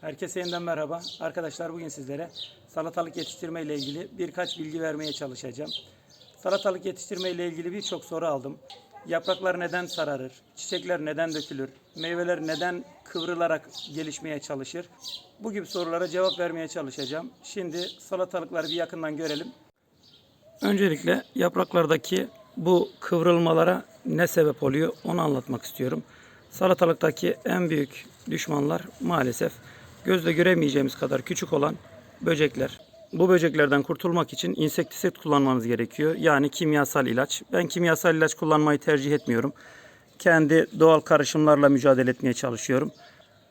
Herkese yeniden merhaba. Arkadaşlar bugün sizlere salatalık yetiştirme ile ilgili birkaç bilgi vermeye çalışacağım. Salatalık yetiştirme ile ilgili birçok soru aldım. Yapraklar neden sararır? Çiçekler neden dökülür? Meyveler neden kıvrılarak gelişmeye çalışır? Bu gibi sorulara cevap vermeye çalışacağım. Şimdi salatalıkları bir yakından görelim. Öncelikle yapraklardaki bu kıvrılmalara ne sebep oluyor onu anlatmak istiyorum. Salatalıktaki en büyük düşmanlar maalesef gözle göremeyeceğimiz kadar küçük olan böcekler. Bu böceklerden kurtulmak için insektisit kullanmanız gerekiyor. Yani kimyasal ilaç. Ben kimyasal ilaç kullanmayı tercih etmiyorum. Kendi doğal karışımlarla mücadele etmeye çalışıyorum.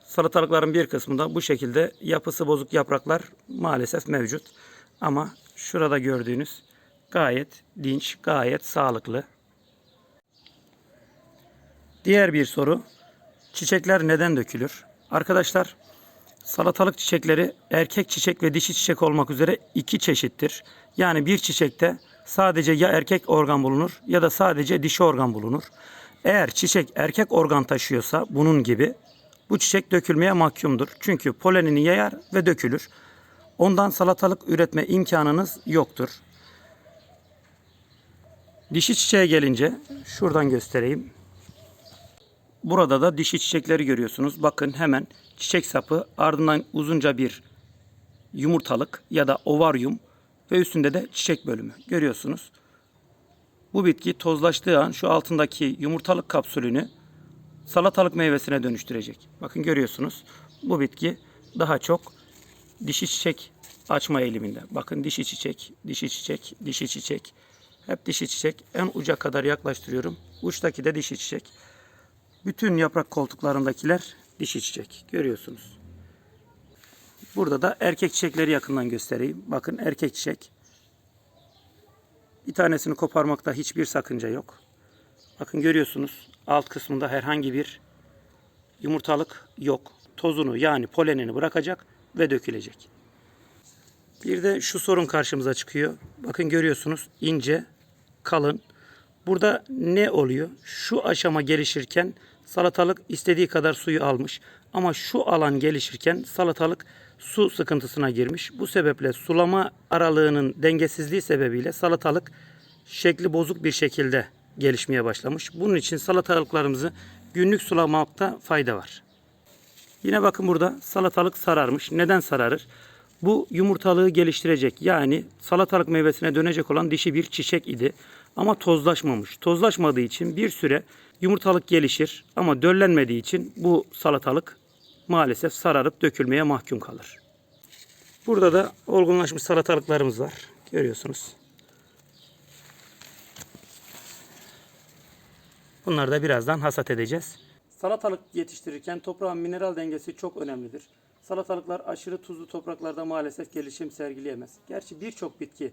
Salatalıkların bir kısmında bu şekilde yapısı bozuk yapraklar maalesef mevcut. Ama şurada gördüğünüz gayet dinç, gayet sağlıklı. Diğer bir soru. Çiçekler neden dökülür? Arkadaşlar salatalık çiçekleri erkek çiçek ve dişi çiçek olmak üzere iki çeşittir. Yani bir çiçekte sadece ya erkek organ bulunur ya da sadece dişi organ bulunur. Eğer çiçek erkek organ taşıyorsa bunun gibi bu çiçek dökülmeye mahkumdur. Çünkü polenini yayar ve dökülür. Ondan salatalık üretme imkanınız yoktur. Dişi çiçeğe gelince şuradan göstereyim. Burada da dişi çiçekleri görüyorsunuz. Bakın hemen çiçek sapı ardından uzunca bir yumurtalık ya da ovaryum ve üstünde de çiçek bölümü görüyorsunuz. Bu bitki tozlaştığı an şu altındaki yumurtalık kapsülünü salatalık meyvesine dönüştürecek. Bakın görüyorsunuz. Bu bitki daha çok dişi çiçek açma eğiliminde. Bakın dişi çiçek, dişi çiçek, dişi çiçek. Hep dişi çiçek. En uca kadar yaklaştırıyorum. Uçtaki de dişi çiçek. Bütün yaprak koltuklarındakiler dişi çiçek. Görüyorsunuz. Burada da erkek çiçekleri yakından göstereyim. Bakın erkek çiçek. Bir tanesini koparmakta hiçbir sakınca yok. Bakın görüyorsunuz alt kısmında herhangi bir yumurtalık yok. Tozunu yani polenini bırakacak ve dökülecek. Bir de şu sorun karşımıza çıkıyor. Bakın görüyorsunuz ince, kalın. Burada ne oluyor? Şu aşama gelişirken salatalık istediği kadar suyu almış. Ama şu alan gelişirken salatalık su sıkıntısına girmiş. Bu sebeple sulama aralığının dengesizliği sebebiyle salatalık şekli bozuk bir şekilde gelişmeye başlamış. Bunun için salatalıklarımızı günlük sulamakta fayda var. Yine bakın burada salatalık sararmış. Neden sararır? Bu yumurtalığı geliştirecek yani salatalık meyvesine dönecek olan dişi bir çiçek idi. Ama tozlaşmamış. Tozlaşmadığı için bir süre yumurtalık gelişir ama döllenmediği için bu salatalık maalesef sararıp dökülmeye mahkum kalır. Burada da olgunlaşmış salatalıklarımız var. Görüyorsunuz. Bunları da birazdan hasat edeceğiz. Salatalık yetiştirirken toprağın mineral dengesi çok önemlidir. Salatalıklar aşırı tuzlu topraklarda maalesef gelişim sergileyemez. Gerçi birçok bitki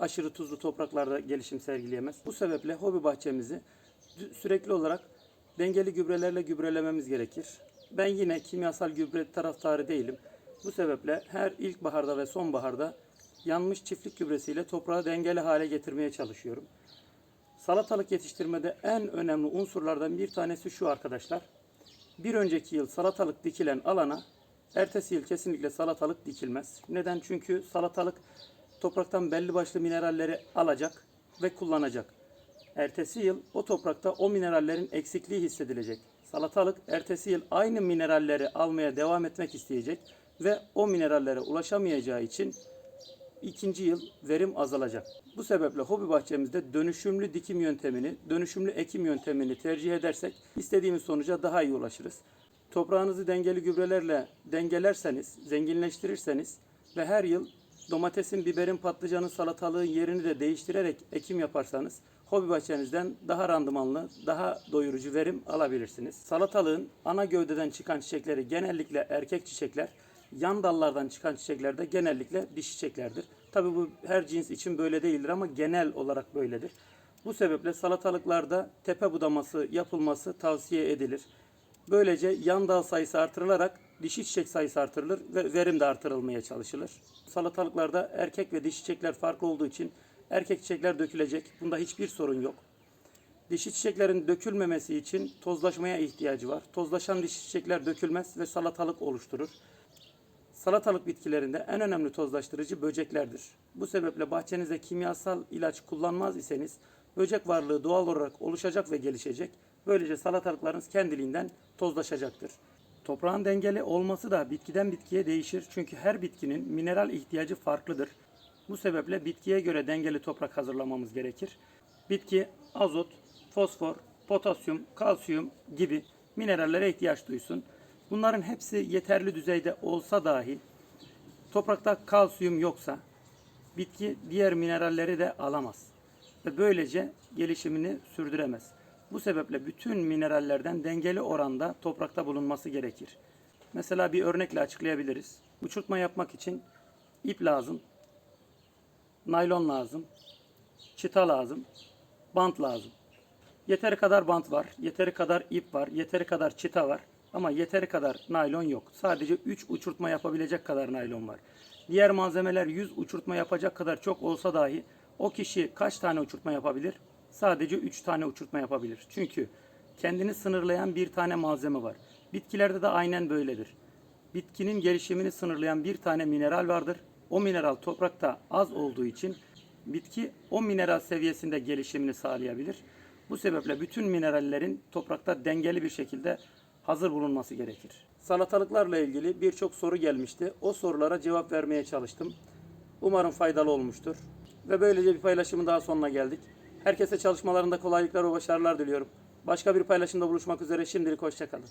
aşırı tuzlu topraklarda gelişim sergileyemez. Bu sebeple hobi bahçemizi sürekli olarak dengeli gübrelerle gübrelememiz gerekir. Ben yine kimyasal gübre taraftarı değilim. Bu sebeple her ilkbaharda ve sonbaharda yanmış çiftlik gübresiyle toprağı dengeli hale getirmeye çalışıyorum. Salatalık yetiştirmede en önemli unsurlardan bir tanesi şu arkadaşlar. Bir önceki yıl salatalık dikilen alana ertesi yıl kesinlikle salatalık dikilmez. Neden? Çünkü salatalık topraktan belli başlı mineralleri alacak ve kullanacak. Ertesi yıl o toprakta o minerallerin eksikliği hissedilecek. Salatalık ertesi yıl aynı mineralleri almaya devam etmek isteyecek ve o minerallere ulaşamayacağı için ikinci yıl verim azalacak. Bu sebeple hobi bahçemizde dönüşümlü dikim yöntemini, dönüşümlü ekim yöntemini tercih edersek istediğimiz sonuca daha iyi ulaşırız. Toprağınızı dengeli gübrelerle dengelerseniz, zenginleştirirseniz ve her yıl domatesin, biberin, patlıcanın, salatalığın yerini de değiştirerek ekim yaparsanız hobi bahçenizden daha randımanlı, daha doyurucu verim alabilirsiniz. Salatalığın ana gövdeden çıkan çiçekleri genellikle erkek çiçekler, yan dallardan çıkan çiçekler de genellikle dişi çiçeklerdir. Tabi bu her cins için böyle değildir ama genel olarak böyledir. Bu sebeple salatalıklarda tepe budaması yapılması tavsiye edilir. Böylece yan dal sayısı artırılarak dişi çiçek sayısı artırılır ve verim de artırılmaya çalışılır. Salatalıklarda erkek ve dişi çiçekler farklı olduğu için erkek çiçekler dökülecek. Bunda hiçbir sorun yok. Dişi çiçeklerin dökülmemesi için tozlaşmaya ihtiyacı var. Tozlaşan dişi çiçekler dökülmez ve salatalık oluşturur. Salatalık bitkilerinde en önemli tozlaştırıcı böceklerdir. Bu sebeple bahçenizde kimyasal ilaç kullanmaz iseniz böcek varlığı doğal olarak oluşacak ve gelişecek. Böylece salatalıklarınız kendiliğinden tozlaşacaktır. Toprağın dengeli olması da bitkiden bitkiye değişir çünkü her bitkinin mineral ihtiyacı farklıdır. Bu sebeple bitkiye göre dengeli toprak hazırlamamız gerekir. Bitki azot, fosfor, potasyum, kalsiyum gibi minerallere ihtiyaç duysun. Bunların hepsi yeterli düzeyde olsa dahi toprakta kalsiyum yoksa bitki diğer mineralleri de alamaz ve böylece gelişimini sürdüremez. Bu sebeple bütün minerallerden dengeli oranda toprakta bulunması gerekir. Mesela bir örnekle açıklayabiliriz. Uçurtma yapmak için ip lazım, naylon lazım, çıta lazım, bant lazım. Yeteri kadar bant var, yeteri kadar ip var, yeteri kadar çıta var ama yeteri kadar naylon yok. Sadece 3 uçurtma yapabilecek kadar naylon var. Diğer malzemeler 100 uçurtma yapacak kadar çok olsa dahi o kişi kaç tane uçurtma yapabilir? Sadece 3 tane uçurtma yapabilir. Çünkü kendini sınırlayan bir tane malzeme var. Bitkilerde de aynen böyledir. Bitkinin gelişimini sınırlayan bir tane mineral vardır. O mineral toprakta az olduğu için bitki o mineral seviyesinde gelişimini sağlayabilir. Bu sebeple bütün minerallerin toprakta dengeli bir şekilde hazır bulunması gerekir. Salatalıklarla ilgili birçok soru gelmişti. O sorulara cevap vermeye çalıştım. Umarım faydalı olmuştur. Ve böylece bir paylaşımın daha sonuna geldik. Herkese çalışmalarında kolaylıklar ve başarılar diliyorum. Başka bir paylaşımda buluşmak üzere şimdilik hoşçakalın.